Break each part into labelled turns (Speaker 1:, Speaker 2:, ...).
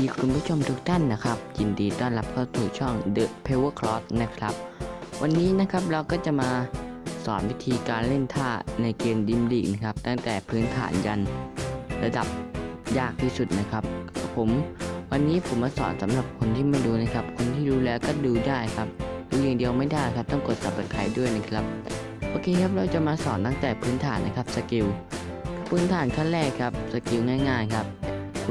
Speaker 1: ดีคุณผู้ชมทุกท่านนะครับ ยินดีต้อนรับเข้าสู่ช่อง The Power Cross นะครับ วันนี้นะครับเราก็จะมาสอนวิธีการเล่นท่าในเกมดิมลีกนะครับ ตั้งแต่พื้นฐานยันระดับยากที่สุดนะครับ ผมวันนี้ผมมาสอนสำหรับคนที่ไม่รู้นะครับ คนที่รู้แล้วก็ดูได้ครับ ดูอย่างเดียวไม่ได้ครับ ต้องกด subscribe ด้วยนะครับ โอเคครับเราจะมาสอนตั้งแต่พื้นฐานนะครับสกิลพื้นฐานขั้นแรกครับสกิลง่าย ๆ ครับ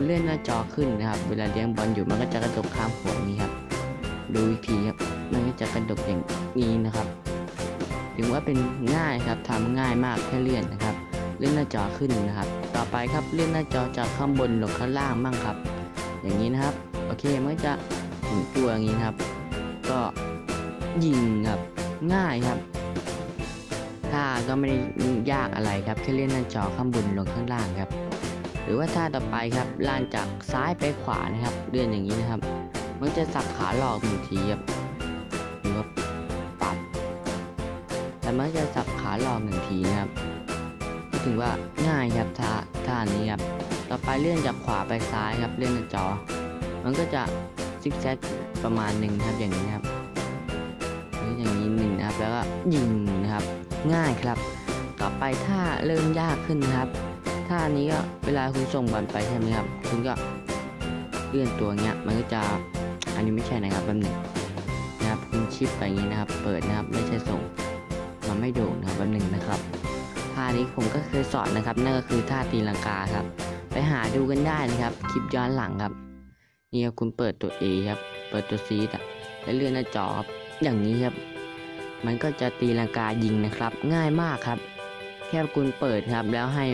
Speaker 1: คุณเลื่อนหน้าจอขึ้นนะครับ เวลาเลี้ยงบอลอยู่มันก็จะกระดกข้ามหัวนี้ครับ ดูอีกทีครับ มันก็จะกระดกอย่างนี้นะครับถึงว่าเป็นง่ายครับทำง่ายมากแค่เลื่อนนะครับ เลื่อนหน้าจอขึ้นนะครับ ต่อไปครับเลื่อนหน้าจอจากข้างบนลงข้างล่างบ้างครับ อย่างนี้นะครับ โอเค มันจะหมุนตัวอย่างนี้นครับ ก็ยิงครับ ง่ายครับท่าก็ไม่ได้ยากอะไรครับ แค่เลื่อนหน้าจอข้างบนลงข้างล่างครับ หรือว่าท่าต่อไปครับลานจากซ้ายไปขวานะครับเลื่อนอย่างนี้นะครับ มันจะสับขาหลอกหนึ่งทีครับหรือว่าปัดแต่มันจะสับขาหลอกหนึ่งทีนะครับก็ถือว่าง่ายครับท่าท่านี้ครับต่อไปเลื่อนจากขวาไปซ้ายครับเลื่อนจอ มันก็จะซิกแซกประมาณหนึ่งครับอย่างนี้ครับหรืออย่างนี้หนึ่งนะครับแล้วก็ยิงนะครับ ง่ายครับ ต่อไปถ้าเริ่มยากขึ้นนะครับ ท่านี้ก็เวลาคุณส่งบอลไปใช่ไหมครับ คุณก็เลื่อนตัวเงี้ย มันก็จะอันนี้ไม่ใช่นะครับแป๊บหนึงนะครับคุณชิปไปอย่างนี้นะครับ เปิดนะครับไม่ใช่ส่ง มันไม่โด่งนะครับแป๊บหนึงนะครับท่านี้ผมก็เคยสอนนะครับ นั่นก็คือท่าตีลังกาครับ ไปหาดูกันได้นะครับ คลิปย้อนหลังครับ นี่ครับคุณเปิดตัว A ครับ เปิดตัว C อะแล้วเลื่อนหน้าจอครับ อย่างนี้ครับ มันก็จะตีลังกายิงนะครับ ง่ายมากครับ แค่คุณเปิดครับแล้วให้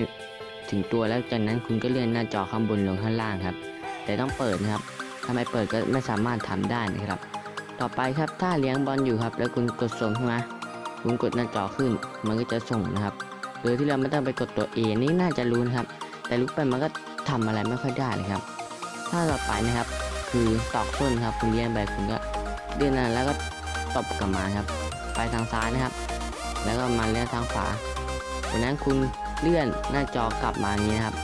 Speaker 1: ถึงตัวแล้วจากนั้นคุณก็เลื่อนหน้าจอข้างบนลงข้างล่างครับ แต่ต้องเปิดนะครับถ้าไม่เปิดก็ไม่สามารถทำได้นะครับ ต่อไปครับถ้าเลี้ยงบอลอยู่ครับ แล้วคุณกดส่งใช่ไหมคุณกดหน้าจอขึ้น มันก็จะส่งนะครับ โดยที่เราไม่ต้องไปกดตัว A นี่น่าจะรู้นะครับ แต่ลุกไปมันก็ทำอะไรไม่ค่อยได้เลยครับ ถ้าต่อไปนะครับ คือตอกส้นครับ คุณเลี้ยงไปคุณก็เลื่อนนั้นแล้วก็ตบกลับมาครับ ไปทางซ้ายนะครับ แล้วก็มาเลื่อนทางขวาวันนั้นคุณ เลื่อนหน้าจอกลับมาอย่างนี้นะครับ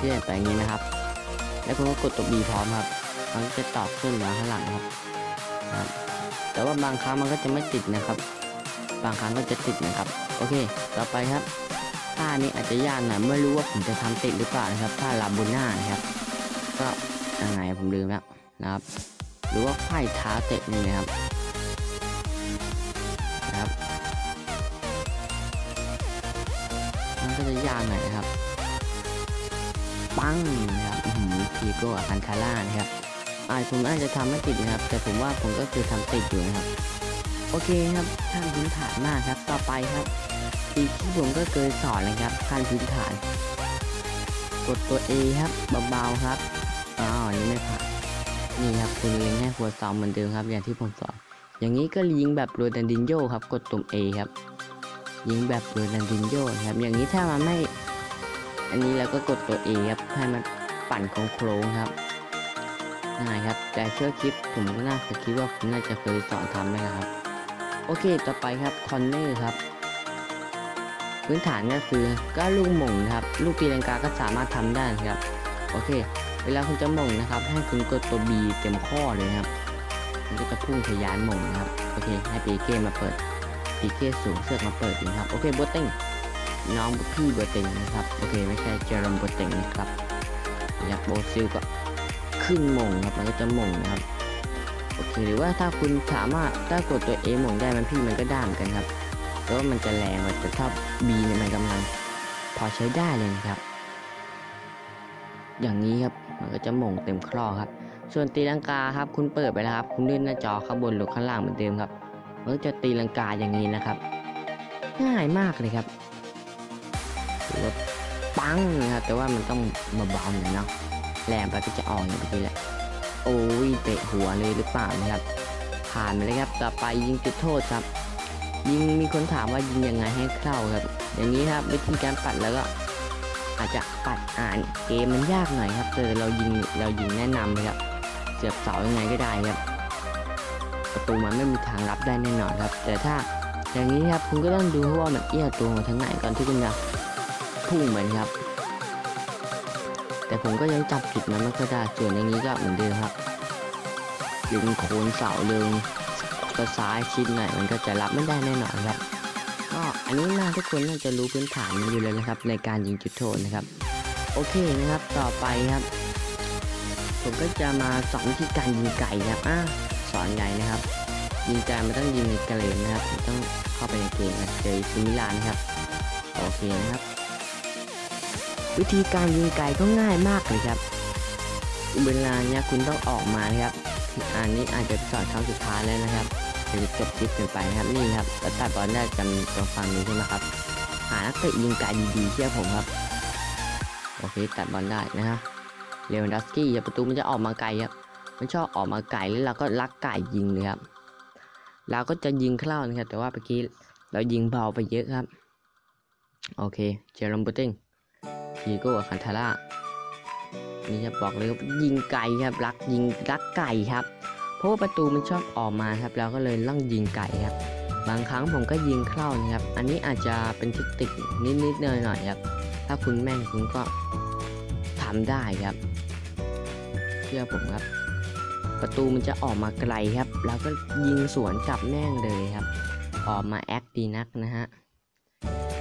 Speaker 1: เลื่อนไปอย่างนี้นะครับ แล้วคุณก็กดตัว B พร้อมครับ มันจะตอกขึ้นมาข้างหลังครับครับ แต่ว่าบางครั้งมันก็จะไม่ติดนะครับ บางครั้งก็จะติดนะครับ โอเค ต่อไปครับท่านี้อาจจะยากหน่อยไม่รู้ว่าผมจะทำติดหรือเปล่านะครับท่าลาบูน่านะครับ ก็ยังไงผมลืมแล้วนะครับ หรือว่าไขว้เท้าเตะนี่นะครับ จะยากหน่อยนะครับ ปังนะครับอืมพีโก้อาคันคาร่านะครับอาจผมอาจจะทำไม่ติดนะครับ แต่ผมว่าผมก็คือทำติดอยู่นะครับ โอเคครับขั้นพื้นฐานมากครับ ต่อไปครับอีกที่ผมก็เคยสอนเลยครับขั้นพื้นฐาน กดตัว A ครับเบาๆครับอ๋ออันนี้ไม่ผ่านนี่ครับคุณเล็งให้หัวเสาเหมือนเดิมครับ อย่างที่ผมสอน อย่างนี้ก็ยิงแบบโรนัลดินโญ่ครับ กดตุ่ม A ครับ ยิงแบบโรนัลดินโญ่ครับ อย่างนี้ถ้ามันไม่ อันนี้เราก็กดตัว A ครับ ให้มันปั่นโค้งครับง่ายครับ แต่เชื่อคลิปผมก็น่าจะคิดว่าผมน่าจะเคยสอนทำไหมนะครับ โอเค ต่อไปครับคอนเนอร์ครับ พื้นฐานก็คือก็ลูกหม่งนะครับ ลูกตีลังกาก็สามารถทำได้ครับ โอเค เวลาคุณจะหม่งนะครับ ให้คุณกดตัว B เต็มข้อเลยครับ มันก็จะพุ่งทะยานหม่งนะครับ โอเค ให้ปีเก้มาเปิด ปีเก้สูงเสือกมาเปิดนะครับ โอเคโบต็งน้องพี่โบต็งนะครับ โอเคไม่ใช่เจอรมโบต็งนะครับอยากโบซิลก็ขึ้นมงครับมันก็จะมงนะครับโอเคหรือว่าถ้าคุณสามารถถ้ากดตัว A หม่งได้มันพี่มันก็ได้เหมือนกันครับแต่ว่ามันจะแรงกว่าแต่ถ้า B เนี่ยมันกำลังพอใช้ได้เลยนะครับ อย่างนี้ครับมันก็จะหม่งเต็มคลอครับ ส่วนตีลังกาครับ คุณเปิดไปแล้วครับ คุณเลื่อนหน้าจอข้างบนหรือข้างล่างเหมือนเดิมครับ มันก็จะตีลังกาอย่างนี้นะครับ ง่ายมากเลยครับหรือว่าปังนะครับ แต่ว่ามันต้องเบาๆหน่อยเนาะแรงไปก็จะออกอย่างเมื่อกี้แหละโอ้ยเตะหัวเลยหรือเปล่านะครับ ผ่านไปเลยครับ ต่อไปยิงจุดโทษครับ ยิงมีคนถามว่ายิงยังไงให้เข้าครับ อย่างนี้ครับวิธีการปัดแล้วก็อาจจะปัดอ่านเกมมันยากหน่อยครับแต่เรายิงเรายิงแนะนำเลยครับเสียบเสายังไงก็ได้ครับ ประตูมันไม่มีทางรับได้แน่นอนครับ แต่ถ้าอย่างนี้ครับคุณก็ต้องดูว่ามันเอี้ยวตัวมาทางไหนก่อนที่คุณจะพุ่งเหมือนครับ แต่ผมก็ยังจับจุดมันไม่ค่อยได้ส่วนอย่างนี้ก็เหมือนเดิมครับดึงโคนเสาเดิงก็ซ้ายชิดหน่อยมันก็จะรับไม่ได้แน่นอนครับก็อันนี้น่าทุกคนน่าจะรู้พื้นฐานมันอยู่เลยนะครับ ในการยิงจุดโทษนะครับ โอเคนะครับต่อไปครับ ผมก็จะมาสอนวิธีการยิงไก่ครับอะ อนไงนะครับ ยิงไก่มันต้องยิงในเกมนะครับต้องเข้าไปในเกมนะเจอซิมิลานะครับโอเคนะครับ วิธีการยิงไก่ก็ง่ายมากเลยครับเวลาเนี้ยคุณต้องออกมาครับอันนี้อาจจะสอนครั้งสุดท้ายแล้วนะครับจะจบคลิปกันไปนะครับนี่ครับแล้วตัดบอลได้จำตรงฝั่งนี้ใช่ไหมครับ หานักเตะยิงไก่ดีๆเชื่อผมครับโอเคตัดบอลได้นะฮะเลวันดัสกี้ประตูมันจะออกมาไกลครับ มันชอบออกมาไกลแล้วเราก็ลักไก่ยิงเลยครับ เราก็จะยิงเข้านะครับ แต่ว่าเมื่อกี้เรายิงเบาไปเยอะครับ โอเค เจอร์มบูติงฮีโก้คันทาร่านี่ครับบอกเลยว่ายิงไก่ครับรักยิงรักไก่ครับ เพราะว่าประตูมันชอบออกมาครับ เราก็เลยล่องยิงไก่ครับ บางครั้งผมก็ยิงเข้านะครับ อันนี้อาจจะเป็นเทคนิคนิดๆหน่อยๆครับ ถ้าคุณแม่นคุณก็ทำได้ครับ เชื่อผมครับ ประตูมันจะออกมาไกลครับ แล้วก็ยิงสวนกลับแม่งเลยครับ ออกมาแอคดีนักนะฮะ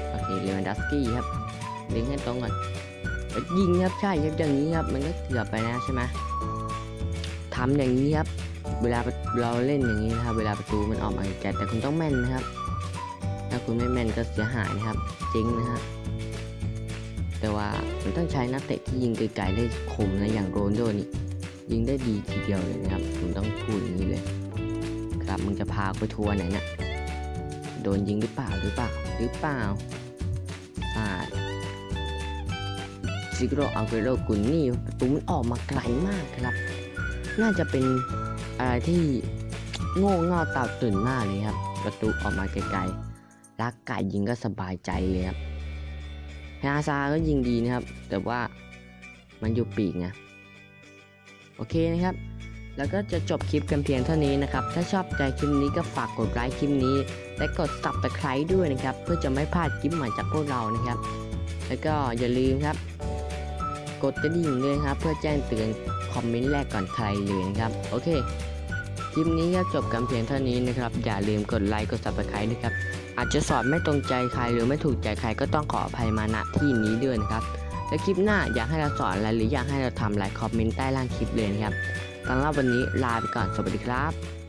Speaker 1: โอเคเลวันดัสกี้ครับเล็งให้ตรงก่อนยิงครับใช่ครับอย่างนี้ครับ มันก็เกือบไปนะใช่ไหมทำอย่างนี้ครับ เวลาเราเล่นอย่างนี้นะครับ เวลาประตูมันออกมาไกลแต่คุณต้องแม่นนะครับ ถ้าคุณไม่แม่นก็เสียหายนะครับจริงนะฮะแต่ว่ามันต้องใช้นักเตะที่ยิงไกลๆได้คมนะอย่างโรนโดนี่ ยิงได้ดีทีเดียวเลยนะครับ ผมต้องพูดอย่างนี้เลย ครับมึงจะพาไปทัวร์ไหนน่ะโดนยิงหรือเปล่าหรือเปล่าหรือเปล่าอ่าซิโกโรอัลเกโรกุนนี่ประตูมันออกมาไกลมากครับ น่าจะเป็นอะไรที่โง่เง่าตาตื่นมากเลยครับ ประตูออกมาไกลๆรักไก่ยิงก็สบายใจเลยครับฮาซาก็ยิงดีนะครับ แต่ว่ามันอยู่ปีกไง โอเคนะครับ แล้วก็จะจบคลิปกันเพียงเท่านี้นะครับ ถ้าชอบใจคลิปนี้ก็ฝากกดไลค์คลิปนี้ และกด subscribe ด้วยนะครับ เพื่อจะไม่พลาดคลิปใหม่จากพวกเรานะครับ แล้วก็อย่าลืมครับ กดกระดิ่งเลยครับ เพื่อแจ้งเตือนคอมเมนต์แรกก่อนใครเลยนะครับ โอเค คลิปนี้ก็จบกันเพียงเท่านี้นะครับ อย่าลืมกดไลค์กด subscribe นะครับ อาจจะสอนไม่ตรงใจใครหรือไม่ถูกใจใครก็ต้องขออภัยมาณที่นี้ด้วยนะครับ และคลิปหน้าอยากให้เราสอนอะไรหรืออยากให้เราทำอะไรคอมเมนต์ใต้ล่างคลิปเลยนะครับสำหรับวันนี้ลาไปก่อนสวัสดีครับ